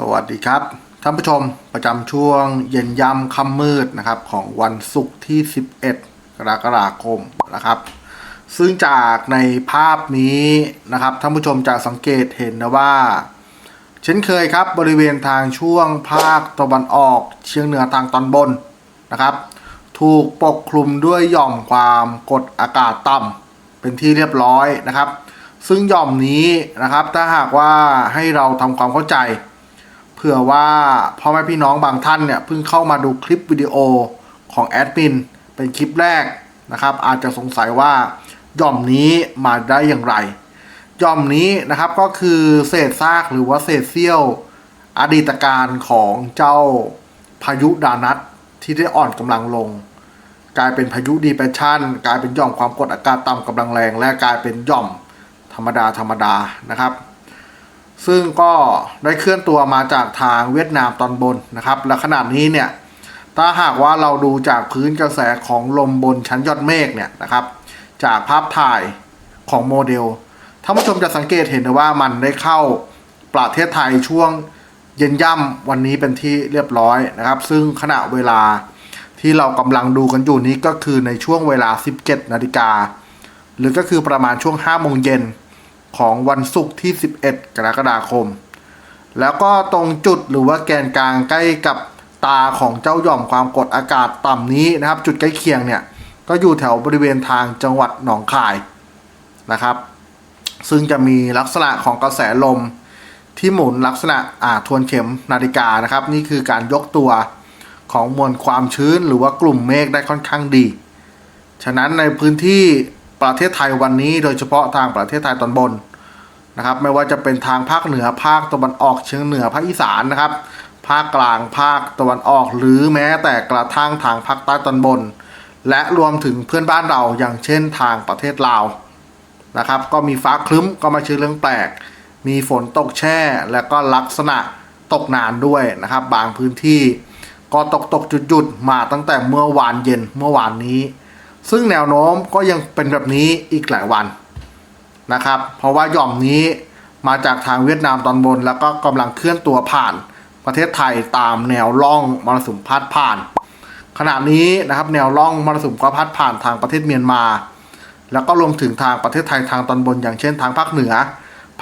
สวัสดีครับท่านผู้ชมประจำช่วงเย็นยำค่ำมืดนะครับของวันศุกร์ที่ 11 กรกฎาคมนะครับ ซึ่งจากในภาพนี้นะครับท่านผู้ชมจะสังเกตเห็นนะว่า เช่นเคยครับบริเวณทางช่วงภาคตะวันออกเชียงเหนือทางตอนบนนะครับ ถูกปกคลุมด้วยหย่อมความกดอากาศต่ำเป็นที่เรียบร้อยนะครับ ซึ่งหย่อมนี้นะครับถ้าหากว่าให้เราทำความเข้าใจ ผื่อว่าพ่อแม่พี่น้องบางท่านเนี่ยเพิ่งเข้ามาดูคลิปวิดีโอของแอดมินเป็นคลิปแรกนะครับ อาจจะสงสัยว่าหย่อมนี้มาได้อย่างไรหย่อมนี้นะครับก็คือเศษซากหรือว่าเศษเสี้ยวอดีตการของเจ้าพายุดานัทที่ได้อ่อนกำลังลง กลายเป็นพายุดีเปรสชันกลายเป็นหย่อมความกดอากาศต่ำกำลังแรง และกลายเป็นหย่อมธรรมดาธรรมดานะครับ ซึ่งก็ได้เคลื่อนตัวมาจากทางเวียดนามตอนบนนะครับ และขนาดนี้เนี่ย ถ้าหากว่าเราดูจากพื้นกระแสของลมบนชั้นยอดเมฆเนี่ยนะครับ จากภาพถ่ายของโมเดลท่านผู้ชมจะสังเกตเห็นว่ามันได้เข้าประเทศไทยช่วงเย็นย่ำวันนี้เป็นที่เรียบร้อยนะครับ ซึ่งขณะเวลาที่เรากำลังดูกันอยู่นี้ก็คือในช่วงเวลา 17 นาฬิกา หรือก็คือประมาณช่วง 5 โมงเย็น ของวันศุกร์ที่ 11 กรกฎาคม แล้วก็ตรงจุดหรือว่าแกนกลางใกล้กับตาของเจ้าหย่อมความกดอากาศต่ำนี้นะครับ จุดใกล้เคียงเนี่ยก็อยู่แถวบริเวณทางจังหวัดหนองคายนะครับ ซึ่งจะมีลักษณะของกระแสลมที่หมุนลักษณะอ่าทวนเข็มนาฬิกานะครับ นี่คือการยกตัวของมวลความชื้นหรือว่ากลุ่มเมฆได้ค่อนข้างดี ฉะนั้นในพื้นที่ ประเทศไทยวันนี้ โดยเฉพาะทางประเทศไทยตอนบนนะครับ ไม่ว่าจะเป็นทางภาคเหนือภาคตะวันออกเฉียงเหนือภาคอีสานนะครับ ภาคกลางภาคตะวันออก หรือแม้แต่กระทั่งทางภาคใต้ตอนบน และรวมถึงเพื่อนบ้านเราอย่างเช่นทางประเทศลาวนะครับ ก็มีฟ้าคลึ้มก็มาชื่อเรื่องแปลก มีฝนตกแช่และก็ลักษณะตกนานด้วยนะครับ บางพื้นที่ก็ตกตกจุดๆมาตั้งแต่เมื่อวานเย็นเมื่อวานนี้ ซึ่งแนวโน้มก็ยังเป็นแบบนี้อีกหลายวันนะครับ เพราะว่าหย่อมนี้มาจากทางเวียดนามตอนบน แล้วก็กำลังเคลื่อนตัวผ่านประเทศไทยตามแนวร่องมรสุมพัดผ่าน ขณะนี้นะครับแนวร่องมรสุมก็พัดผ่านทางประเทศเมียนมา แล้วก็รวมถึงทางประเทศไทยทางตอนบน อย่างเช่นทางภาคเหนือ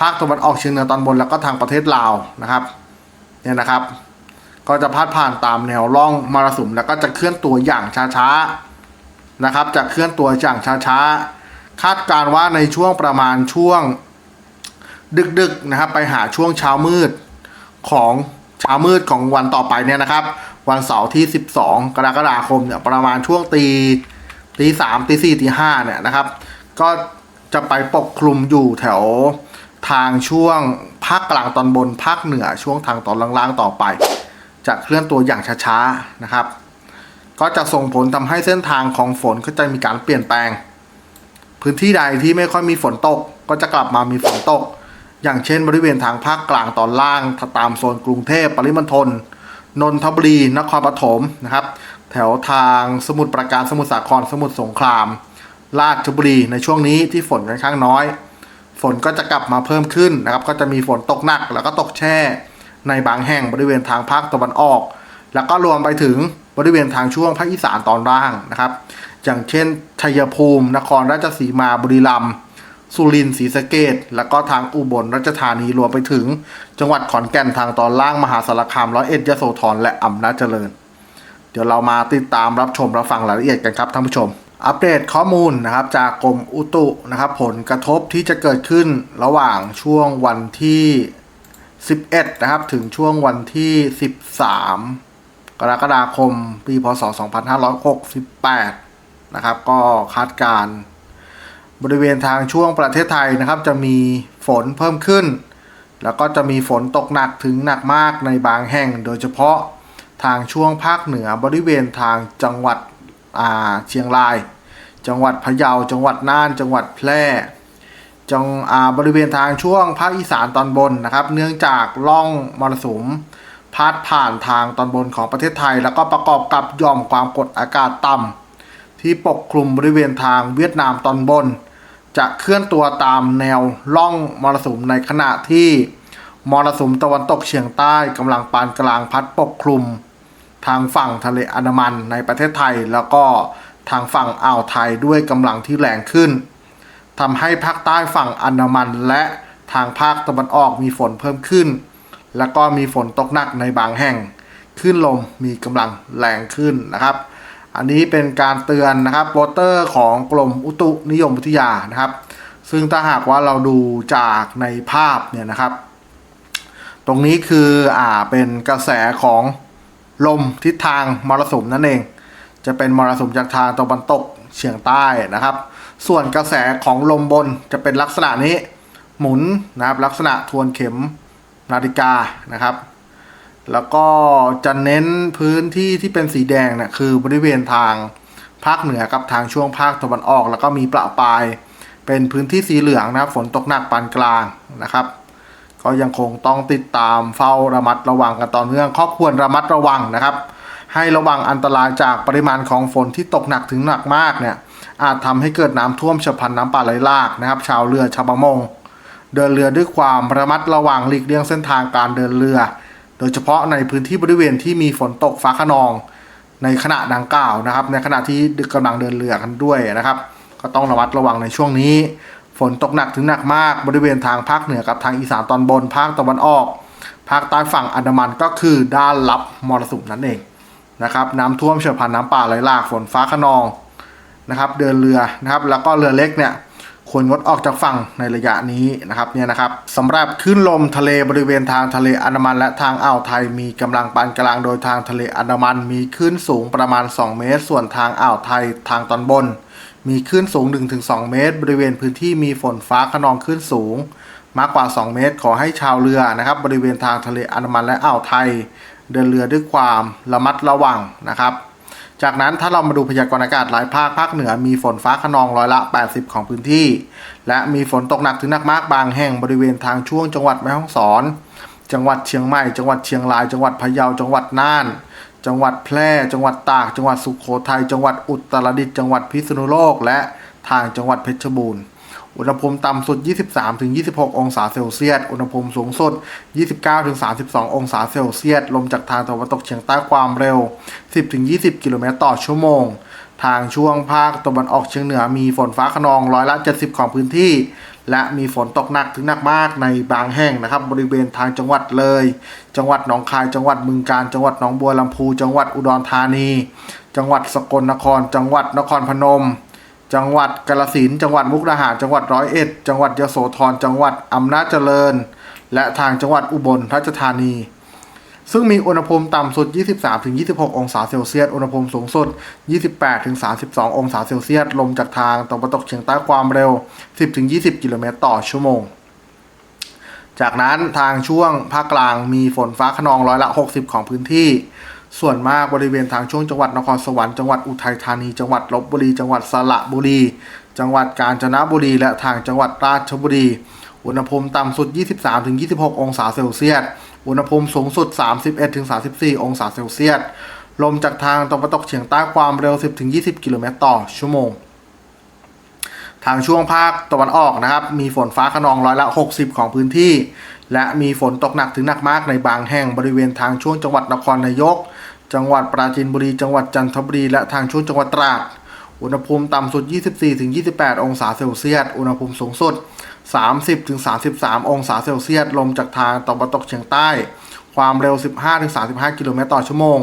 ภาคตะวันออกเฉียงเหนือตอนบน แล้วก็ทางประเทศลาวนะครับเนี่ยนะครับ ก็จะพัดผ่านตามแนวร่องมรสุมแล้วก็จะเคลื่อนตัวอย่างช้าๆ นะครับจะเคลื่อนตัวอย่างช้าๆ คาดการณ์ว่าในช่วงประมาณช่วงดึกๆนะครับไปหาช่วงเช้ามืดของเช้ามืดของวันต่อไปเนี่ยนะครับ วันเสาร์ที่ 12 กรกฎาคมเนี่ยประมาณช่วงตีตีสามตีสี่ตีห้าเนี่ยนะครับ ก็จะไปปกคลุมอยู่แถวทางช่วงภาคกลางตอนบนภาคเหนือช่วงทางตอนล่างๆต่อไป จะเคลื่อนตัวอย่างช้าๆนะครับ ก็จะส่งผลทำให้เส้นทางของฝนก็จะมีการเปลี่ยนแปลง พื้นที่ใดที่ไม่ค่อยมีฝนตก ก็จะกลับมามีฝนตก อย่างเช่น บริเวณทางภาคกลางตอนล่างตามโซนกรุงเทพปริมณฑลนนทบุรีนครปฐมนะครับ แถวทางสมุทรปราการสมุทรสาครสมุทรสงคราม ราชบุรีในช่วงนี้ที่ฝนค่อนข้างน้อย ฝนก็จะกลับมาเพิ่มขึ้นนะครับ ก็จะมีฝนตกหนักแล้วก็ตกแช่ ในบางแห่งบริเวณทางภาคตะวันออก แล้วก็รวมไปถึง บริเวณทางช่วงภาคอีสานตอนล่างนะครับ อย่างเช่น ชัยภูมิ นครราชสีมาบุรีรัมย์สุรินทร์ศรีสะเกดแล้วก็ทางอุบลราชธานีรวมไปถึง จังหวัดขอนแก่นทางตอนล่างมหาสารคามร้อยเอ็ดยโสธรและอำนาจเจริญ เดี๋ยวเรามาติดตามรับชมรับฟังรายละเอียดกันครับท่านผู้ชม อัปเดตข้อมูลนะครับจากกรมอุตุนะครับผลกระทบที่จะเกิดขึ้นระหว่างช่วงวันที่ 11 นะครับถึงช่วงวันที่ 13 กรกฎาคม ปีพศ 2568 นะครับ ก็คาดการณ์บริเวณทางช่วงประเทศไทยนะครับ จะมีฝนเพิ่มขึ้น แล้วก็จะมีฝนตกหนักถึงหนักมากในบางแห่ง โดยเฉพาะทางช่วงภาคเหนือบริเวณทางจังหวัดเชียงราย จังหวัดพะเยา จังหวัดน่าน จังหวัดแพร่จังบริเวณทางช่วงภาคอีสานตอนบนนะครับ เนื่องจากล่องมรสุม พาดผ่านทางตอนบนของประเทศไทย แล้วก็ประกอบกับย่อมความกดอากาศต่ำที่ปกคลุมบริเวณทางเวียดนามตอนบน จะเคลื่อนตัวตามแนวล่องมรสุมในขณะที่มรสุมตะวันตกเฉียงใต้กำลังปานกลางพัดปกคลุม ทางฝั่งทะเลอันดามันในประเทศไทย แล้วก็ทางฝั่งอ่าวไทยด้วยกำลังที่แรงขึ้นทำให้ภาคใต้ฝั่งอันดามันและทางภาคตะวันออกมีฝนเพิ่มขึ้น แล้วก็มีฝนตกหนักในบางแห่งคลื่นลมมีกำลังแรงขึ้นนะครับ อันนี้เป็นการเตือนนะครับโปสเตอร์ของกรมอุตุนิยมวิทยานะครับ ซึ่งถ้าหากว่าเราดูจากในภาพเนี่ยนะครับ ตรงนี้คืออ่าเป็นกระแสของลมทิศทางมรสุมนั่นเอง จะเป็นมรสุมจากทางตะวันตกเฉียงใต้นะครับ ส่วนกระแสของลมบนจะเป็นลักษณะนี้หมุนนะครับลักษณะทวนเข็ม นาฬิกานะครับ แล้วก็จะเน้นพื้นที่ที่เป็นสีแดงเนี่ยคือบริเวณทางภาคเหนือกับทางช่วงภาคตะวันออก แล้วก็มีประปาย เป็นพื้นที่สีเหลืองนะครับฝนตกหนักปานกลางนะครับ ก็ยังคงต้องติดตามเฝ้าระมัดระวังกันต่อเนื่องข้อควรระมัดระวังนะครับ ให้ระวังอันตรายจากปริมาณของฝนที่ตกหนักถึงหนักมากเนี่ยอาจทำให้เกิดน้ำท่วมฉับพลันน้ำป่าไหลหลากนะครับ ชาวเรือชาวประมง เดินเรือด้วยความระมัดระวังหลีกเลี่ยงเส้นทางการเดินเรือ โดยเฉพาะในพื้นที่บริเวณที่มีฝนตกฟ้าขนอง ในขณะดังกล่าวนะครับ ในขณะที่กำลังเดินเรือกันด้วยนะครับ ก็ต้องระมัดระวังในช่วงนี้ ฝนตกหนักถึงหนักมากบริเวณทางภาคเหนือกับทางอีสานตอนบนภาคตะวันออก ภาคใต้ฝั่งอันดามันก็คือด้านลับมรสุมนั่นเองนะครับน้ำท่วมเฉียบพลันน้ำป่าไหลหลากฝนฟ้าขนองนะครับ เดินเรือนะครับ แล้วก็เรือเล็กเนี่ย ควรงดออกจากฝั่งในระยะนี้นะครับเนี่ยนะครับสำหรับคลื่นลมทะเลบริเวณทางทะเลอันดามัน และทางอ่าวไทยมีกำลังปานกลางโดยทางทะเลอันดามัน มีคลื่นสูงประมาณ 2 เมตร ส่วนทางอ่าวไทยทางตอนบน มีคลื่นสูง 1-2 เมตร บริเวณพื้นที่มีฝนฟ้าขนองคลื่นสูง มากกว่า 2 เมตร ขอให้ชาวเรือนะครับ บริเวณทางทะเลอันดามันและอ่าวไทย เดินเรือด้วยความระมัดระวังนะครับ จากนั้นถ้าเรามาดูพยากรณ์อากาศหลายภาคภาคเหนือมีฝนฟ้าขนองร้อยละ 80 ของพื้นที่ และมีฝนตกหนักถึงหนักมากบางแห่งบริเวณทางช่วงจังหวัดแม่ฮ่องสอน จังหวัดเชียงใหม่ จังหวัดเชียงราย จังหวัดพะเยา จังหวัดน่าน จังหวัดแพร่ จังหวัดตาก จังหวัดสุโขทัย จังหวัดอุตรดิตถ์ จังหวัดพิษณุโลก และทางจังหวัดเพชรบูรณ์ อุณหภูมิต่ำสุด 23-26 องศาเซลเซียส อุณหภูมิสูงสุด 29-32 องศาเซลเซียส ลมจากทางตะวันตกเฉียงใต้ความเร็ว 10-20 กิโลเมตรต่อชั่วโมง ทางช่วงภาคตะวันออกเฉียงเหนือมีฝนฟ้าขนองร้อยละ 70 ของพื้นที่ และมีฝนตกหนักถึงหนักมากในบางแห่งนะครับ บริเวณทางจังหวัดเลย จังหวัดหนองคาย จังหวัดบึงกาฬ จังหวัดหนองบัวลำพู จังหวัดอุดรธานี จังหวัดสกลนคร จังหวัดนครพนม จังหวัดกาฬสินจังหวัดมุกดาหารจังหวัดร้อยเอ็ด จังหวัดยโสธรจังหวัดอำนาจเจริญ และทางจังหวัดอุบลราชธานี ซึ่งมีอุณหภูมิต่ำสุด 23-26 องศาเซลเซียส อุณหภูมิสูงสุด 28-32 องศาเซลเซียส ลมจากทางตะวันตกเฉียงใต้ความเร็ว 10-20 กิโลเมตรต่อชั่วโมงจากนั้นทางช่วงภาคกลางมีฝนฟ้าขนองร้อยละ 60 ของพื้นที่ ส่วนมากบริเวณทางช่วงจังหวัดนครสวรรค์จังหวัดอุทัยธานีจังหวัดลบบุรี จังหวัดสระบุรี จังหวัดกาญจนบุรี และทางจังหวัดราชบุรี อุณหภูมิต่ำสุด 23-26 องศาเซลเซียส อุณหภูมิสูงสุด 31-34 องศาเซลเซียส ลมจากทางตะวันตกเฉียงใต้ความเร็ว 10-20 กิโลเมตรต่อชั่วโมงทางช่วงภาคตะวันออกนะครับ มีฝนฟ้าขนองร้อยละ 60 ของพื้นที่ และมีฝนตกหนักถึงหนักมากในบางแห่งบริเวณทางช่วงจังหวัดนครนายก จังหวัดปราจีนบุรี จังหวัดจันทบุรี และทางช่วงจังหวัดตราด อุณหภูมิต่ำสุด 24-28 องศาเซลเซียส อุณหภูมิสูงสุด 30-33 องศาเซลเซียส ลมจากทางตะวันตกเฉียงใต้ ความเร็ว 15-35 กิโลเมตรต่อชั่วโมง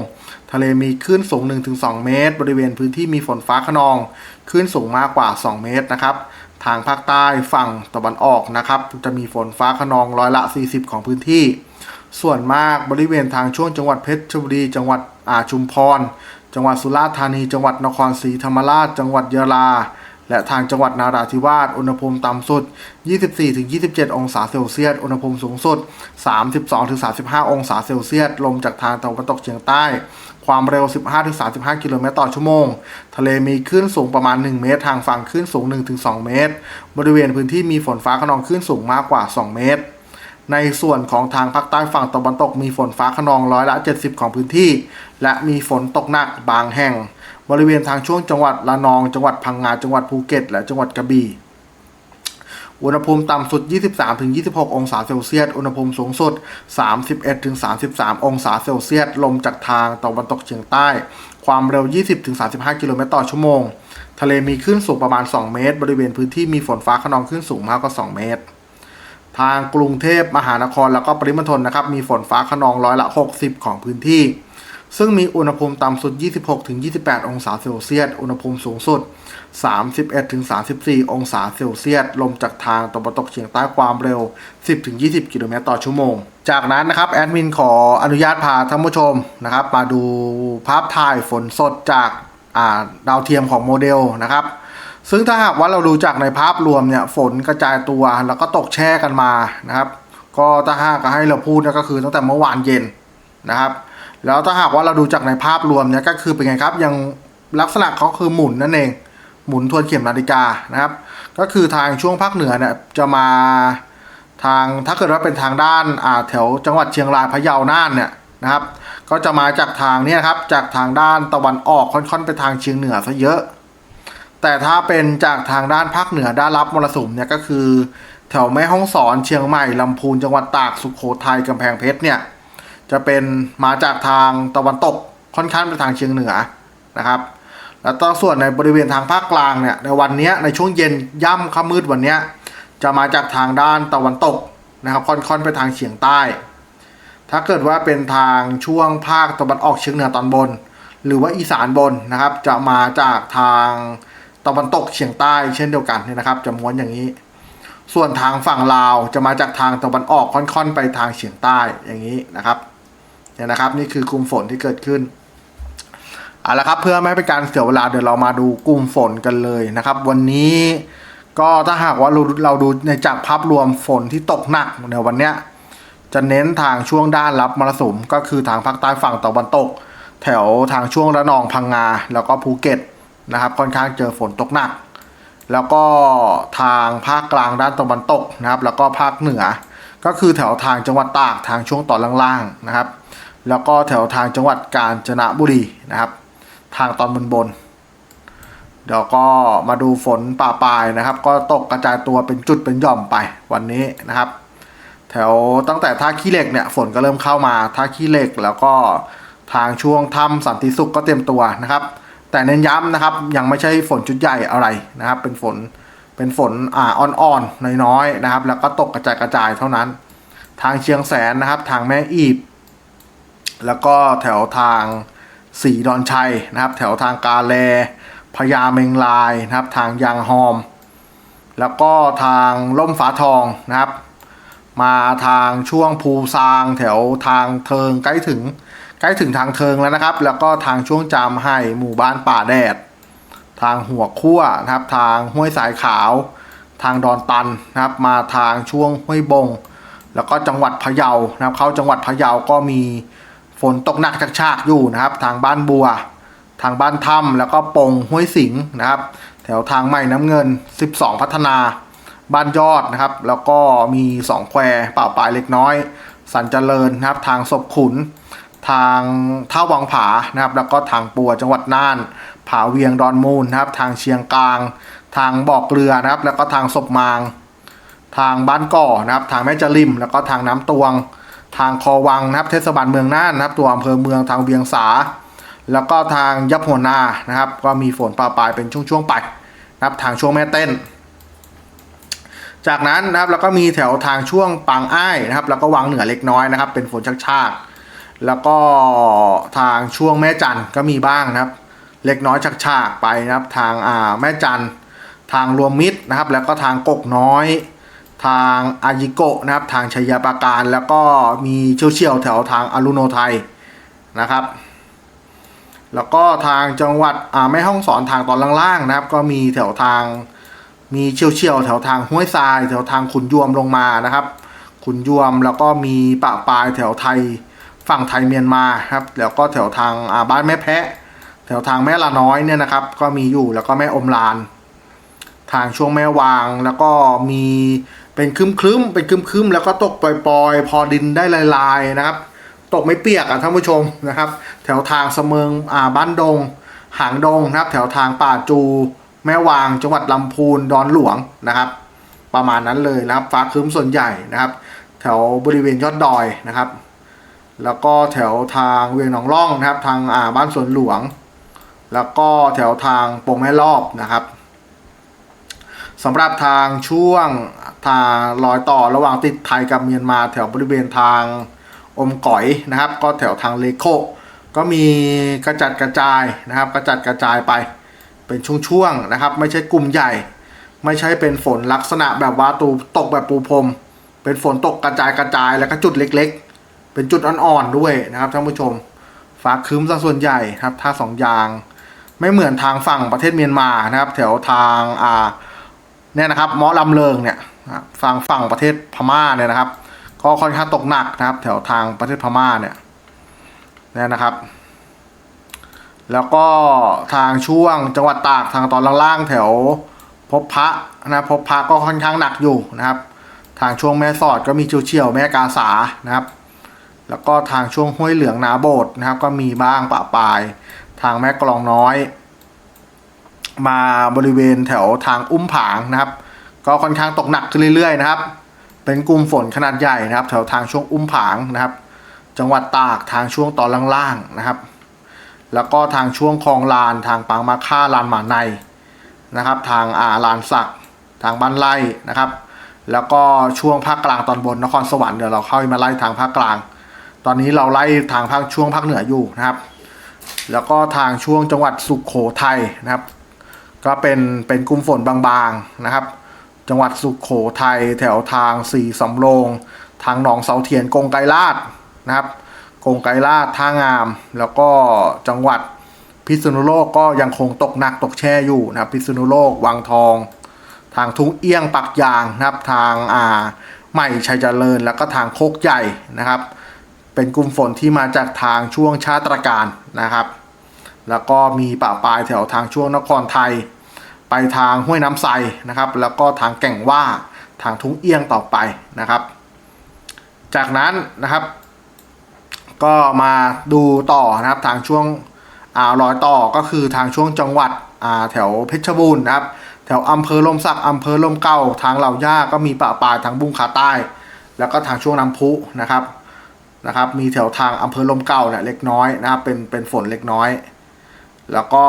ทะเลมีคลื่นสูง 1-2 เมตร บริเวณพื้นที่มีฝนฟ้าขนอง คลื่นสูงมากกว่า 2 เมตรนะครับทางภาคใต้ฝั่งตะวันออกนะครับ จะมีฝนฟ้าขนองร้อยละ 40 ของพื้นที่ ส่วนมากบริเวณทางช่วงจังหวัดเพชรบุรี จังหวัดอาชุมพร จังหวัดสุราษฎร์ธานี จังหวัดนครศรีธรรมราช จังหวัดยะลา และทางจังหวัดนาราธิวาส อุณหภูมิต่ำสุด 24-27 องศาเซลเซียส อุณหภูมิสูงสุด 32-35 องศาเซลเซียส ลมจากทางตะวันตกเฉียงใต้ ความเร็ว 15-35 กิโลเมตรต่อชั่วโมง ทะเลมีคลื่นสูงประมาณ 1 เมตร ทางฝั่งคลื่นสูง 1-2 เมตร บริเวณพื้นที่มีฝนฟ้าขนองคลื่นสูงมากกว่า 2 เมตร ในส่วนของทางภาคใต้ฝั่งตะวันตกมีฝนฟ้าขนองร้อยละ 70 ของพื้นที่ และมีฝนตกหนักบางแห่ง บริเวณทางช่วงจังหวัดระนอง จังหวัดพังงา จังหวัดภูเก็ต และจังหวัดกระบี่ อุณหภูมิต่ำสุด 23-26 องศาเซลเซียส อุณหภูมิสูงสุด 31-33 องศาเซลเซียส ลมจากทางตะวันตกเฉียงใต้ ความเร็ว 20-35 กิโลเมตรต่อชั่วโมง ทะเลมีคลื่นสูงประมาณ 2 เมตร บริเวณพื้นที่มีฝนฟ้าขนองคลื่นสูงมากกว่า 2 เมตร ทางกรุงเทพมหานครแล้วก็ปริมณฑลนะครับ มีฝนฟ้าขนองร้อยละ 60 ของพื้นที่ ซึ่งมีอุณหภูมิต่ำสุด 26-28 องศาเซลเซียส อุณหภูมิสูงสุด 31-34 องศาเซลเซียส ลมจากทางตะวันตกเฉียงใต้ความเร็ว 10-20 กิโลเมตรต่อชั่วโมง จากนั้นนะครับแอดมินขออนุญาตพาท่านผู้ชมนะครับมาดูภาพถ่ายฝนสดจากาดาวเทียมของโมเดลนะครับ ซึ่งถ้าหากว่าเราดูจากในภาพรวมเนี่ยฝนกระจายตัวแล้วก็ตกแช่กันมานะครับ ก็ถ้าหากให้เราพูดเนี่ยก็คือตั้งแต่เมื่อวานเย็นนะครับ แล้วถ้าหากว่าเราดูจากในภาพรวมเนี่ยก็คือเป็นไงครับยังลักษณะเขาคือหมุนนั่นเอง หมุนทวนเข็มนาฬิกานะครับ ก็คือทางช่วงภาคเหนือเนี่ยจะมาทางถ้าเกิดว่าเป็นทางด้านอ่าแถวจังหวัดเชียงรายพะเยาน่านเนี่ยนะครับ ก็จะมาจากทางนี้ครับจากทางด้านตะวันออกค่อนๆไปทางเชียงเหนือซะเยอะ แต่ถ้าเป็นจากทางด้านภาคเหนือด้านรับมรสุมเนี่ยก็คือ แถวแม่ฮ่องสอนเชียงใหม่ลำพูนจังหวัดตากสุขโขทัยกำแพงเพชรเนี่ยจะเป็นมาจากทางตะวันตกค่อนข้างไปทางเชียงเหนือนะครับ แล้วก็ส่วนในบริเวณทางภาคกลางเนี่ยในวันนี้ในช่วงเย็นย่ำค่ำมืดวันนี้จะมาจากทางด้านตะวันตกนะครับค่อนๆไปทางเฉียงใต้ ถ้าเกิดว่าเป็นทางช่วงภาคตะวันออกเฉียงเหนือตอนบน หรือว่าอีสานบนนะครับ จะมาจากทาง ตะวันตกเฉียงใต้เช่นเดียวกันนี่นะครับ จะม้วนอย่างนี้ ส่วนทางฝั่งลาวจะมาจากทางตะวันออกค่อนๆไปทางเฉียงใต้อย่างนี้นะครับเนี่ยนะครับ นี่คือกลุ่มฝนที่เกิดขึ้นเอาละครับเพื่อไม่ให้เป็นการเสียเวลาเดี๋ยวเรามาดูกลุ่มฝนกันเลยนะครับ วันนี้ก็ถ้าหากว่าเราเราดูในจากภาพรวมฝนที่ตกหนักในวันเนี้ยจะเน้นทางช่วงด้านรับมรสุมก็คือทางภาคใต้ฝั่งตะวันตก แถวทางช่วงระนองพังงาแล้วก็ภูเก็ต นะครับ ค่อนข้างเจอฝนตกหนัก แล้วก็ทางภาคกลางด้านตะวันตกนะครับ แล้วก็ภาคเหนือ ก็คือแถวทางจังหวัดตากทางช่วงตอนล่างๆนะครับ แล้วก็แถวทางจังหวัดกาญจนบุรีนะครับ ทางตอนบนบนเดี๋ยวก็มาดูฝนป่าปลายนะครับ ก็ตกกระจายตัวเป็นจุดเป็นหย่อมไปวันนี้นะครับ แถวตั้งแต่ท่าขี้เหล็กเนี่ยฝนก็เริ่มเข้ามาท่าขี้เหล็ก แล้วก็ทางช่วงถ้ำสันติสุขก็เตรียมตัวนะครับ แต่เน้นย้ำนะครับยังไม่ใช่ฝนชุดใหญ่อะไรนะครับ เป็นฝนเป็นฝนอ่าอ่อนๆน้อยๆนะครับ แล้วก็ตกกระจายกระจายเท่านั้น ทางเชียงแสนนะครับ ทางแม่อีบ แล้วก็แถวทางสีดอนชัยนะครับ แถวทางกาแลพญาเมงลายนะครับ ทางยางหอม แล้วก็ทางล่มฟ้าทองนะครับ มาทางช่วงภูซาง แถวทางเทิงใกล้ถึง ใกล้ถึงทางเทิงแล้วนะครับ แล้วก็ทางช่วงจามไห่หมู่บ้านป่าแดด ทางหัวขั้วนะครับ ทางห้วยสายขาว ทางดอนตันนะครับ มาทางช่วงห้วยบง แล้วก็จังหวัดพะเยานะครับ เข้าจังหวัดพะเยาก็มีฝนตกหนักชากๆอยู่นะครับ ทางบ้านบัว ทางบ้านถ้ำแล้วก็ปงห้วยสิงห์นะครับ แถวทางใหม่น้ำเงิน 12 พัฒนา บ้านยอดนะครับ แล้วก็มีสองแควป่าปลายเล็กน้อย สันเจริญนะครับ ทางศพขุน ทางท่าวังผานะครับ แล้วก็ทางปัวจังหวัดน่าน ผาเวียงดอนมูลนะครับ ทางเชียงกลาง ทางบอกเรือนะครับ แล้วก็ทางศพมาง ทางบ้านก่อนะครับ ทางแม่จริม แล้วก็ทางน้ำตวง ทางคอวังนะครับ เทศบาลเมืองน่านนะครับ ตัวอำเภอเมืองทางเวียงสา แล้วก็ทางยับหัวนานะครับ ก็มีฝนปลาปลายเป็นช่วงๆไปนะครับ ทางช่วงแม่เต้น จากนั้นนะครับแล้วก็มีแถวทางช่วงปางอ้ายนะครับ แล้วก็วังเหนือเล็กน้อยนะครับ เป็นฝนชักชากๆ แล้วก็ทางช่วงแม่จันทร์ก็มีบ้างนะครับ เล็กน้อยชักชากๆไปนะครับ ทางอ่าแม่จันทร์ทางรวมมิตรนะครับ แล้วก็ทางกกน้อย ทางอายิโกะนะครับ ทางชัยปาการแล้วก็มีเชี่ยวเชี่ยวๆแถวทางอารุโนไทยนะครับ แล้วก็ทางจังหวัดอ่าแม่ห้องสอนทางตอนล่างๆนะครับ ก็มีแถวทางมีเชี่ยวเชี่ยวๆแถวทางห้วยทราย แถวทางขุนยวมลงมานะครับ ขุนยวมแล้วก็มีปะปลายแถวไทย ฝั่งไทยเมียนมาครับแล้วก็แถวทางาบ้านแม่แพะ แถวทางแม่ละน้อยเนี่ยนะครับ ก็มีอยู่แล้วก็แม่อมลาน ทางช่วงแม่วางแล้วก็มีเป็นครึ้มๆเป็นครึ้มๆแล้วก็ตกปล่อยๆ พอดินได้ลายๆนะครับ ตกไม่เปียกอะท่านผู้ชมนะครับ แถวทางเสมิงอ่าบ้านดง หางดงนะครับ แถวทางป่าจู แม่วางจังหวัดลำพูนดอนหลวงนะครับ ประมาณนั้นเลยนะครับ ฟ้าครึ้มส่วนใหญ่นะครับ แถวบริเวณยอดดอยนะครับ แล้วก็แถวทางเวียงหนองร่องนะครับ ทางอ่าบ้านสวนหลวง แล้วก็แถวทางปงแม่รอบนะครับสำหรับทางช่วงทางรอยต่อระหว่างติดไทยกับเมียนมาแถวบริเวณทางอมก๋อยนะครับ ก็แถวทางเลโคก็มีกระจัดกระจายนะครับ กระจัดกระจายไปเป็นช่วงๆนะครับ ไม่ใช่กลุ่มใหญ่ ไม่ใช่เป็นฝนลักษณะแบบว่าตูตกแบบปูพรมเป็นฝนตกกระจายกระจายแล้วก็จุดเล็ก ๆ เป็นจุดอ่อนๆด้วยนะครับท่านผู้ชม ฟ้าครึ้มซะส่วนใหญ่ครับท่าสองยาง ไม่เหมือนทางฝั่งประเทศเมียนมานะครับ แถวทางอ่าเนี่ยนะครับมอลำเริงเนี่ยฝั่งฝั่งประเทศพม่าเนี่ยนะครับ ก็ค่อนข้างตกหนักนะครับ แถวทางประเทศพม่าเนี่ยเนี่ยนะครับ แล้วก็ทางช่วงจังหวัดตากทางตอนล่างๆแถวพบพระนะพบพระก็ค่อนข้างหนักอยู่นะครับ ทางช่วงแม่สอดก็มีเฉียวๆแม่กาสานะครับ แล้วก็ทางช่วงห้วยเหลืองนาโบดนะครับ ก็มีบ้างปะปาย ทางแม่กลองน้อย มาบริเวณแถวทางอุ้มผางนะครับ ก็ค่อนข้างตกหนักขึ้นเรื่อยๆนะครับ เป็นกลุ่มฝนขนาดใหญ่นะครับ แถวทางช่วงอุ้มผางนะครับ จังหวัดตากทางช่วงตอนล่างๆนะครับ แล้วก็ทางช่วงคลองลานทางปางมาค่าลานหมาในนะครับ ทางอาลานสักทางบ้านไร่นะครับ แล้วก็ช่วงภาคกลางตอนบนนครสวรรค์เดี๋ยวเราเข้ามาไล่ทางภาคกลาง ตอนนี้เราไล่ทางภาคช่วงภาคเหนืออยู่นะครับ แล้วก็ทางช่วงจังหวัดสุขโขทัยนะครับ ก็เป็นเป็นกลุ่มฝนบางๆนะครับ จังหวัดสุขโขทัยแถวทางสีสำโรงทางหนองเสาเทียนกงไกรลาดนะครับกงไกรลาดท่างาม แล้วก็จังหวัดพิษณุโลกก็ยังคงตกหนักตกแช่อยู่นะครับ พิษณุโลกวังทอง ทางทุ่งเอี้ยงปักยางนะครับ ทางอ่าใหม่ชัยเจริญแล้วก็ทางโคกใหญ่นะครับ เป็นกลุ่มฝนที่มาจากทางช่วงชาตรการนะครับ แล้วก็มีป่าปลายแถวทางช่วงนครไทย ไปทางห้วยน้ำไซนะครับ แล้วก็ทางแก่งว่าทางทุ่งเอียงต่อไปนะครับ จากนั้นนะครับ ก็มาดูต่อนะครับทางช่วงอ่ารอยต่อก็คือทางช่วงจังหวัดอ่าแถวเพชรบูรณ์นะครับ แถวอำเภอลมศักดิ์อำเภอลมเก่าทางเหล่าย่าก็มีป่าปลายทางบุ้งขาใต้ แล้วก็ทางช่วงน้ำพุนะครับ นะครับ มีแถวทางอำเภอลมเก่าเนี่ยเล็กน้อยนะครับ เป็นเป็นฝนเล็กน้อย แล้วก็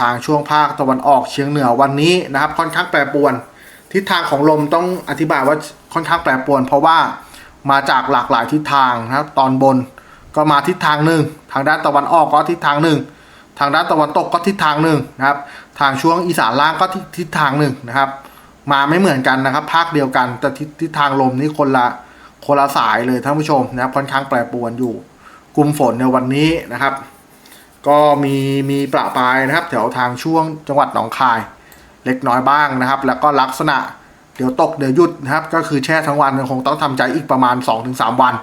ทางช่วงภาคตะวันออกเฉียงเหนือวันนี้นะครับ ค่อนข้างแปรปรวน ทิศทางของลมต้องอธิบายว่าค่อนข้างแปรปรวน เพราะว่ามาจากหลากหลายทิศทางนะครับ ตอนบนก็มาทิศทางหนึ่ง ทางด้านตะวันออกก็ทิศทางหนึ่ง ทางด้านตะวันตกก็ทิศทางหนึ่งนะครับ ทางช่วงอีสานล่างก็ทิศทางหนึ่งนะครับ มาไม่เหมือนกันนะครับ ภาคเดียวกันแต่ทิศทางลมนี่คนละ คนละสายเลยท่านผู้ชมนะครับค่อนข้างแปรปรวนอยู่ กลุ่มฝนในวันนี้นะครับ ก็มีมีประปรายนะครับ แถวทางช่วงจังหวัดหนองคาย เล็กน้อยบ้างนะครับ แล้วก็ลักษณะเดี๋ยวตกเดี๋ยวหยุดนะครับ ก็คือแช่ทั้งวันยังคงต้องทำใจอีกประมาณ 2-3 วัน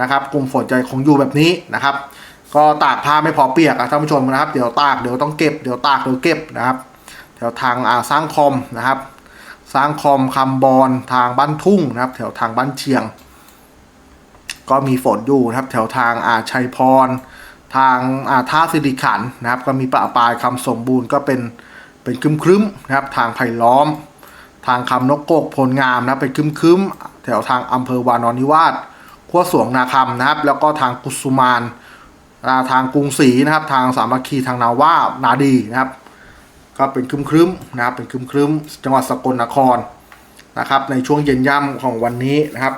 นะครับ กลุ่มฝนจะคงอยู่แบบนี้นะครับ ก็ตากผ้าไม่พอเปียกอะท่านผู้ชมนะครับ เดี๋ยวตากเดี๋ยวต้องเก็บเดี๋ยวตากเดี๋ยวเก็บนะครับแถวทางอ่าสร้างคอมนะครับ สร้างคอมคำบอลทางบ้านทุ่งนะครับ แถวทางบ้านเชียง ก็มีฝนอยู่นะครับ แถวทางอาชัยพร ทางอาท่าสิริขันนะครับ ก็มีประปายคำสมบูรณ์ก็เป็นเป็นครึมครึมนะครับ ทางไผ่ล้อม ทางคำนกโกกพลงามนะครับเป็นครึมครึมแถวทางอำเภอวานอนนิวาสขั้วสวงนาคำนะครับ แล้วก็ทางกุสุมานทางกรุงศรีนะครับ ทางสามัคคีทางนาว่านาดีนะครับ ก็เป็นครึ้มครึมๆนะครับเป็นครึ้มครึมๆจังหวัดสกลนครนะครับ ในช่วงเย็นย่ำของวันนี้นะครับ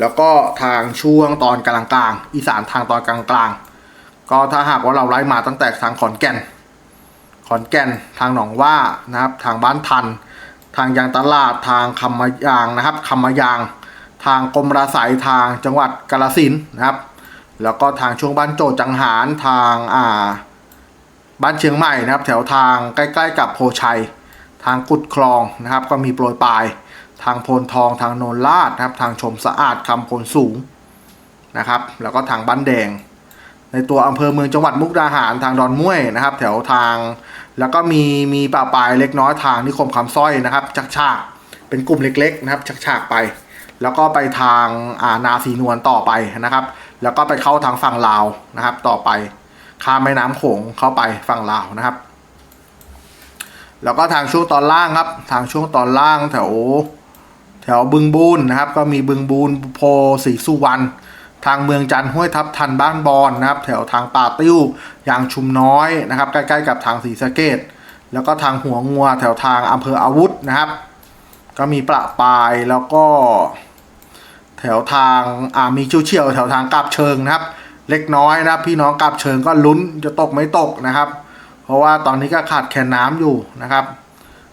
แล้วก็ทางช่วงตอนกลางกลางๆอีสานทางตอนกลางกลางๆก็ถ้าหากว่าเราไล่มาตั้งแต่ทางขอนแก่น ขอนแก่นทางหนองว่านะครับ ทางบ้านทัน ทางยางตลาดทางคำมะยางนะครับคำมะยาง ทางกรมราษฎร์ทางจังหวัดกาฬสินนะครับ แล้วก็ทางช่วงบ้านโจดจังหารทางอ่า บ้านเชียงใหม่นะครับ แถวทางใกล้ๆกับโพชัย ทางกุดคลองนะครับ ก็มีโปรยปลาย ทางโพนทองทางโนนลาดนะครับ ทางชมสะอาดคำพนสูงนะครับ แล้วก็ทางบ้านแดง ในตัวอำเภอเมืองจังหวัดมุกดาหารทางดอนม่วยนะครับ แถวทาง แล้วก็มีมีป่าปลายเล็กน้อยทางนิคมคำสร้อยนะครับชักฉากๆเป็นกลุ่มเล็กๆ นะครับชักฉากๆไป แล้วก็ไปทางอานาสีนวลต่อไปนะครับ แล้วก็ไปเข้าทางฝั่งลาวนะครับต่อไป ข้ามแม่น้ำโขงเข้าไปฝั่งลาวนะครับ แล้วก็ทางช่วงตอนล่างครับ ทางช่วงตอนล่างแถวแถวบึงบูนนะครับ ก็มีบึงบูนโพสีสุวรรณทางเมืองจันทร์ห้วยทับทันบ้านบอนนะครับ แถวทางป่าติ้วยางชุมน้อยนะครับ ใกล้ๆกับทางศรีสะเกดแล้วก็ทางหัวงัวแถวทางอำเภออาวุธนะครับ ก็มีประปายแล้วก็ แถวทางอ่ามีเชี่ยวๆแถวทางกาบเชิงนะครับ เล็กน้อยนะครับ พี่น้องกาบเชิงก็ลุ้นจะตกไม่ตกนะครับ เพราะว่าตอนนี้ก็ขาดแคลนน้ำอยู่นะครับ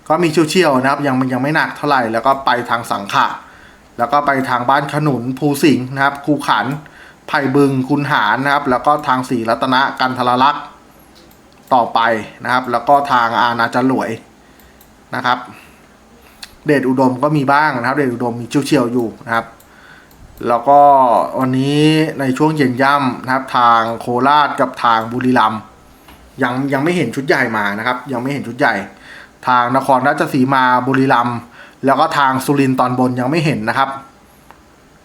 ก็มีเชี่ยวๆนะครับ ยังมันยังไม่หนักเท่าไหร่แล้วก็ไปทางสังขะแล้วก็ไปทางบ้านขนุนภูสิงห์นะครับคูขันไผ่บึงคุณหารนะครับ แล้วก็ทางศรีรัตนะกันทรลักษ์ต่อไปนะครับ แล้วก็ทางอาณาจันหลวยนะครับ เดชอุดมก็มีบ้างนะครับ เดชอุดมมีเชี่ยวๆอยู่นะครับ แล้วก็วันนี้ในช่วงเย็นย่ำนะครับทางโคราชกับทางบุรีรัมย์ยังยังไม่เห็นชุดใหญ่มานะครับ ยังไม่เห็นชุดใหญ่ ทางนครราชสีมาบุรีรัมย์แล้วก็ทางสุรินทร์ตอนบนยังไม่เห็นนะครับ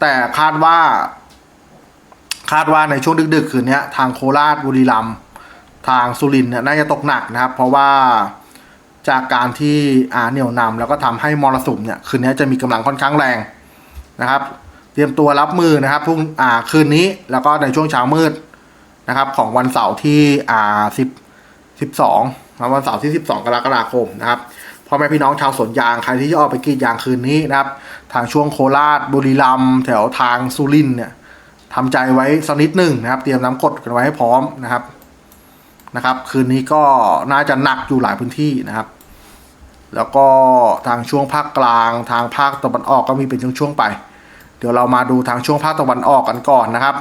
แต่คาดว่า คาดว่าในช่วงดึกๆคืนนี้ทางโคราชบุรีรัมย์ทางสุรินทร์เนี่ยน่าจะตกหนักนะครับ เพราะว่าจากการที่อาเหนี่ยวนำแล้วก็ทำให้มรสุมเนี่ยคืนนี้จะมีกำลังค่อนข้างแรงนะครับ เตรียมตัวรับมือนะครับพรุ่งอ่าคืนนี้แล้วก็ในช่วงเช้ามืดนะครับ ของวันเสาร์ที่อ่าสิบสิบสองวันเสาร์ที่สิบสองกรกฎาคมนะครับพ่อแม่พี่น้องชาวสวนยางใครที่จะออกไปกรีดยางคืนนี้นะครับ ทางช่วงโคราชบุรีรัมย์แถวทางสุรินทร์เนี่ยทำใจไว้สักนิดหนึ่งนะครับ เตรียมน้ำกดกันไว้ให้พร้อมนะครับนะครับ คืนนี้ก็น่าจะหนักอยู่หลายพื้นที่นะครับ แล้วก็ทางช่วงภาคกลางทางภาคตะวันออกก็มีเป็นช่วงๆไป ดี๋ยวเรามาดูทางช่วงภาคตะวันออกกันก่อนนะครับ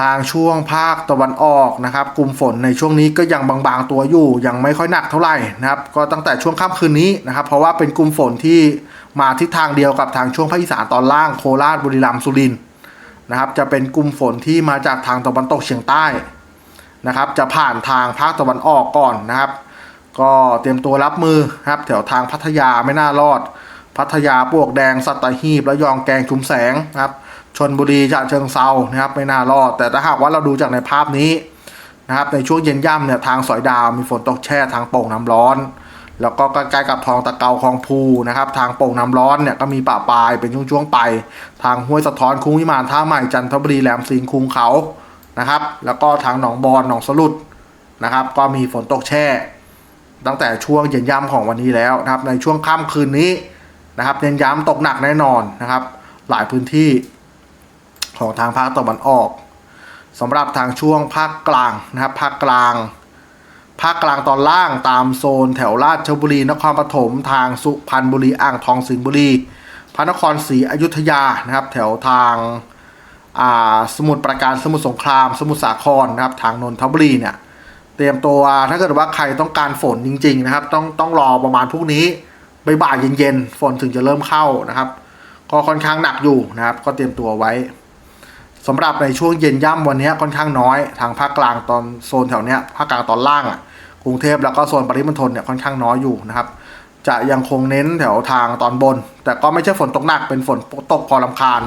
ทางช่วงภาคตะวันออกนะครับ กลุ่มฝนในช่วงนี้ก็ยังบางๆตัวอยู่ ยังไม่ค่อยหนักเท่าไหร่นะครับ ก็ตั้งแต่ช่วงค่ำคืนนี้นะครับ เพราะว่าเป็นกลุ่มฝนที่มาทิศทางเดียวกับทางช่วงภาคอีสานตอนล่างโคราชบุรีรัมย์สุรินทร์นะครับ จะเป็นกลุ่มฝนที่มาจากทางตะวันตกเฉียงใต้นะครับ จะผ่านทางภาคตะวันออกก่อนนะครับ ก็เตรียมตัวรับมือครับแถวทางพัทยาไม่น่ารอด พัทยาปวกแดงสัตหีบและยองแกงชุมแสงนะครับชนบุรีฉะเชิงเซานะครับไม่น่ารอด แต่ถ้าหากว่าเราดูจากในภาพนี้นะครับในช่วงเย็นย่ำเนี่ยทางสอยดาวมีฝนตกแช่ทางโป่งน้ำร้อน แล้วก็ใกล้ๆกับทองตะเกาคลองภูนะครับทางโป่งน้ำร้อนเนี่ยก็มีป่าปลายเป็นช่วงๆไป ทางห้วยสะท้อนคุ้งวิมานท่าใหม่จันทบุรีแหลมสิงห์คุงเขานะครับแล้วก็ทางหนองบอนหนองสลุดนะครับก็มีฝนตกแช่ ตั้งแต่ช่วงเย็นย่ำของวันนี้แล้วนะครับในช่วงค่ำคืนนี้ นะครับเน้นย้ำตกหนักแน่นอนนะครับ หลายพื้นที่ของทางภาคตะวันออกสำหรับทางช่วงภาคกลางนะครับภาคกลาง ภาคกลางตอนล่างตามโซนแถวราชบุรีนครปฐมทางสุพรรณบุรีอ่างทองสิงห์บุรี พระนครศรีอยุธยานะครับ แถวทางาสมุทรปราการสมุทรสงคราม สมุทรสาครนะครับ ทางนนทบุรีเนี่ยเตรียมตัวถ้าเกิดว่าใครต้องการฝนจริง ๆ นะครับ ต้องต้องรอประมาณพรุ่งนี้ บ่ายเย็นๆฝนถึงจะเริ่มเข้านะครับ ก็ค่อนข้างหนักอยู่นะครับ ก็เตรียมตัวไว้สำหรับในช่วงเย็นย่ำวันนี้ค่อนข้างน้อยทางภาคกลางตอนโซนแถวเนี้ยภาคกลางตอนล่างอะกรุงเทพแล้วก็โซนปริมณฑลเนี่ยค่อนข้างน้อยอยู่นะครับ จะยังคงเน้นแถวทางตอนบน แต่ก็ไม่ใช่ฝนตกหนักเป็นฝนตกพอลำคาญ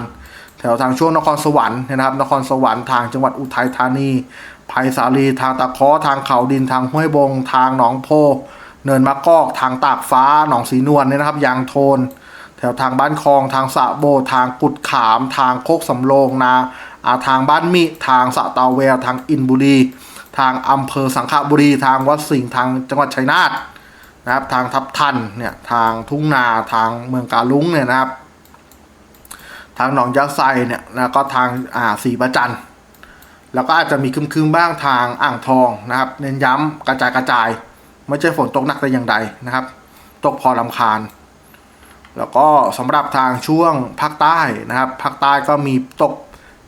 แถวทางช่วงนครสวรรค์นะครับ นครสวรรค์ทางจังหวัดอุทัยธานีไผ่สาลีทางตะเคอทางเขาดินทางห้วยบง ทางหนองโพ เนินมะกอกทางตากฟ้าหนองสีนวลเนี่ยนะครับ ยางโทน แถวทางบ้านคลองทางสะโบทางกุดขาม ทางโคกสำโรงนาอาทางบ้านมิทางสะเตาแววทางอินบุรี ทางอำเภอสังขบุรี ทางวัดสิงห์ทางจังหวัดชัยนาทนะครับ ทางทับทันเนี่ยทางทุ่งนาทางเมืองกาลุงเนี่ยนะครับ ทางหนองยักษ์ไซเนี่ยแล้วก็ทางอ่าสีประจันแล้วก็อาจจะมีคึมๆบ้างทางอ่างทองนะครับ เน้นย้ำกระจายกระจาย ไม่ใช่ฝนตกหนักแต่อย่างใดนะครับ ตกพอลำคาญ แล้วก็สำหรับทางช่วงภาคใต้นะครับภาคใต้ก็มีตก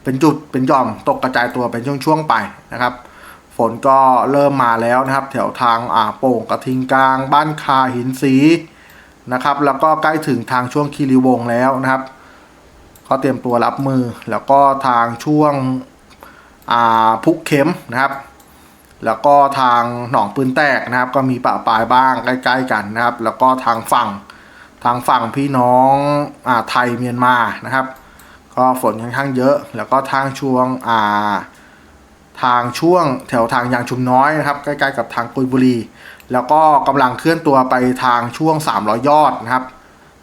เป็นจุดเป็นหย่อมตกกระจายตัวเป็นช่วงๆไปนะครับ ฝนก็เริ่มมาแล้วนะครับ แถวทางอ่าโป่งกระทิงกลาง บ้านคาหินสีนะครับ แล้วก็ใกล้ถึงทางช่วงคีรีวงแล้วนะครับก็เตรียมตัวรับมือแล้วก็ทางช่วงอ่าพุกเข็มนะครับ แล้วก็ทางหนองปืนแตกนะครับ ก็มีปะปลายบ้างใกล้ ๆ กันนะครับ แล้วก็ทางฝั่งทางฝั่งพี่น้องอ่าไทยเมียนมานะครับ ก็ฝนค่อนข้างเยอะ แล้วก็ทางช่วงอ่าทางช่วงแถวทางยางชุมน้อยนะครับ ใกล้ๆกับทางกุยบุรี แล้วก็กำลังเคลื่อนตัวไปทางช่วง 300 ยอดนะครับ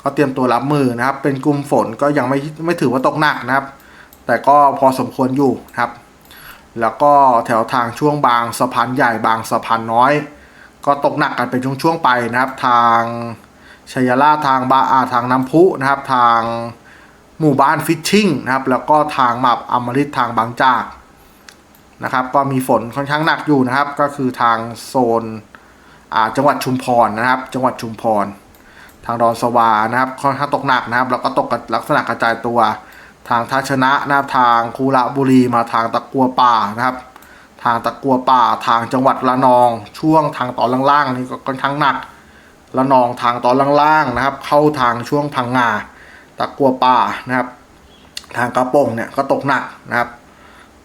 ก็เตรียมตัวรับมือนะครับ เป็นกลุ่มฝนก็ยังไม่ไม่ถือว่าตกหนักนะครับ แต่ก็พอสมควรอยู่นะครับ แล้วก็แถวทางช่วงบางสะพานใหญ่บางสะพานน้อย ก็ตกหนักกันเป็นช่วงๆไปนะครับ ทางชัยราทางบาอาทางน้ำพุนะครับ ทางหมู่บ้านฟิชชิ่งนะครับ แล้วก็ทางมาบอมฤตทางบางจากนะครับ ก็มีฝนค่อนข้างหนักอยู่นะครับ ก็คือทางโซนอาจังหวัดชุมพรนะครับ จังหวัดชุมพร ทางดอนสวานะครับค่อนข้างตกหนักนะครับ แล้วก็ตกกับลักษณะกระจายตัว ทางท่าชนะนะครับทางคูระบุรีมาทางตะกัวป่านะครับ ทางตะกัวป่าทางจังหวัดระนอง ช่วงทางตอนล่างๆนี่ก็ค่อนข้างหนักระนองทางตอนล่างๆนะครับ เข้าทางช่วงพังงาตะกัวป่านะครับ ทางกระโปงเนี่ยก็ตกหนักนะครับ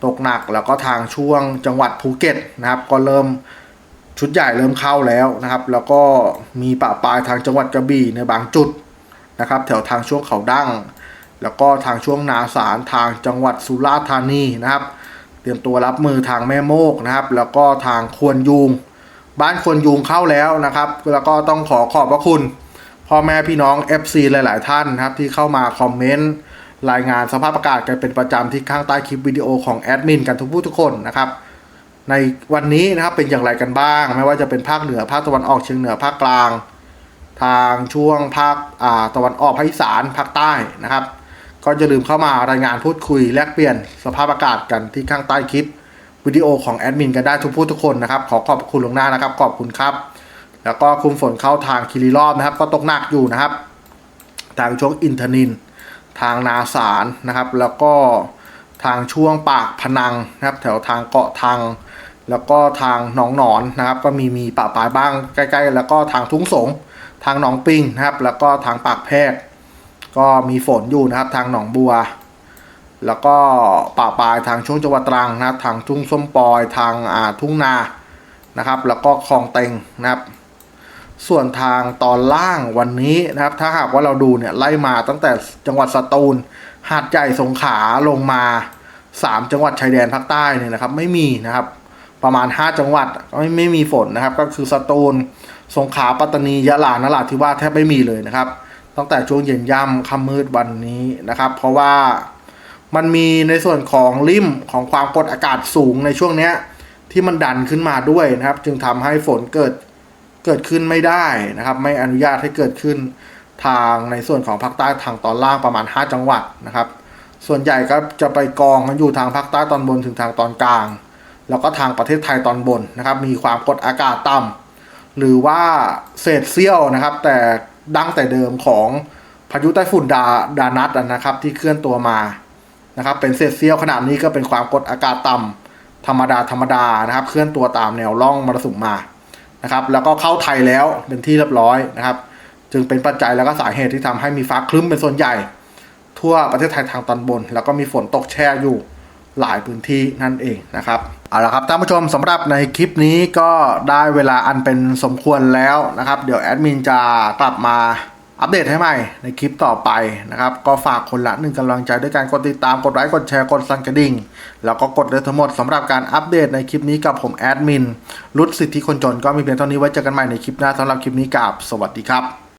ตกหนักแล้วก็ทางช่วงจังหวัดภูเก็ตนะครับ ก็เริ่มชุดใหญ่เริ่มเข้าแล้วนะครับ แล้วก็มีปะปลายทางจังหวัดกระบี่ในบางจุดนะครับ แถวทางช่วงเขาดั้ง แล้วก็ทางช่วงนาสารทางจังหวัดสุราษฎร์ธานีนะครับ เตรียมตัวรับมือทางแม่โมกนะครับ แล้วก็ทางควนยูงบ้านควนยูงเข้าแล้วนะครับ แล้วก็ต้องขอขอบพระคุณพ่อแม่พี่น้อง FC หลาย ๆ ท่านนะครับ ที่เข้ามาคอมเมนต์รายงานสภาพอากาศกันเป็นประจำที่ข้างใต้คลิปวิดีโอของแอดมินกันทุกผู้ทุกคนนะครับ ในวันนี้นะครับเป็นอย่างไรกันบ้าง ไม่ว่าจะเป็นภาคเหนือภาคตะวันออกเฉียงเหนือภาคกลาง ทางช่วงภาคตะวันออกภาคอีสานภาคใต้นะครับ ก็จะลืมเข้ามารายงานพูดคุยแลกเปลี่ยนสภาพอากาศกันที่ข้างใต้คลิปวิดีโอของแอดมินกันได้ทุกผู้ทุกคนนะครับ ขอขอบคุณลวงหน้านะครับ ขอบคุณครับ แล้วก็คุมฝนเข้าทางคิริรอบนะครับ ก็ตกหนักอยู่นะครับ ทางช่วงอินทนิน ทางนาสารนะครับ แล้วก็ทางช่วงปากพนังนะครับ แถวทางเกาะทางแล้วก็ทางหนองหนอนนะครับ ก็มีมีป่าปลายบ้างใกล้ ๆ แล้วก็ทางทุ่งสงทางหนองปิงนะครับ แล้วก็ทางปากแพรก ก็มีฝนอยู่นะครับทางหนองบัว แล้วก็ป่าปลายทางช่วงจังหวัดตรังนะครับทางทุ่งส้มปอยทางอ่าทุ่งนานะครับ แล้วก็คลองเต็งนะครับ ส่วนทางตอนล่างวันนี้นะครับ ถ้าหากว่าเราดูเนี่ยไล่มาตั้งแต่จังหวัดสตูลหาดใหญ่สงขลาลงมา 3 จังหวัดชายแดนภาคใต้เนี่ยนะครับ ไม่มีนะครับประมาณ 5 จังหวัดไม่ไม่มีฝนนะครับ ก็คือสตูลสงขลาปัตตานียะลานราธิวาสแทบไม่มีเลยนะครับ ตั้งแต่ช่วงเย็นย่ำค่ำมืดวันนี้นะครับ เพราะว่ามันมีในส่วนของริมของความกดอากาศสูงในช่วงเนี้ยที่มันดันขึ้นมาด้วยนะครับ จึงทำให้ฝนเกิดเกิดขึ้นไม่ได้นะครับ ไม่อนุญาตให้เกิดขึ้นทางในส่วนของภาคใต้ทางตอนล่างประมาณ 5 จังหวัดนะครับ ส่วนใหญ่ก็จะไปกองกันอยู่ทางภาคใต้ตอนบนถึงทางตอนกลาง แล้วก็ทางประเทศไทยตอนบนนะครับ มีความกดอากาศต่ำหรือว่าเศษเสี้ยวนะครับ แต่ ดั้งแต่เดิมของพายุไต้ฝุ่นดาดานัทนะครับ ที่เคลื่อนตัวมานะครับ เป็นเศษเสี้ยวขนาดนี้ก็เป็นความกดอากาศต่ำธรรมดาธรรมดานะครับ เคลื่อนตัวตามแนวร่องมรสุมมานะครับ แล้วก็เข้าไทยแล้วเป็นที่เรียบร้อยนะครับ จึงเป็นปัจจัยแล้วก็สาเหตุที่ทำให้มีฟ้าคลึ้มเป็นส่วนใหญ่ ทั่วประเทศไทยทางตอนบน แล้วก็มีฝนตกแช่อยู่ หลายพื้นที่นั่นเองนะครับเอาละครับท่านผู้ชมสำหรับในคลิปนี้ก็ได้เวลาอันเป็นสมควรแล้วนะครับ เดี๋ยวแอดมินจะกลับมาอัปเดตให้ใหม่ในคลิปต่อไปนะครับ ก็ฝากคนละหนึ่งกำลังใจด้วยการกดติดตามกดไลค์กดแชร์กดสั่นกระดิ่ง แล้วก็กดเลยทั้งหมดสำหรับการอัปเดตในคลิปนี้กับผมแอดมินรุดสิทธิคนจนก็มีเพียงเท่านี้ไว้เจอกันใหม่ในคลิปหน้าสำหรับคลิปนี้กับสวัสดีครับ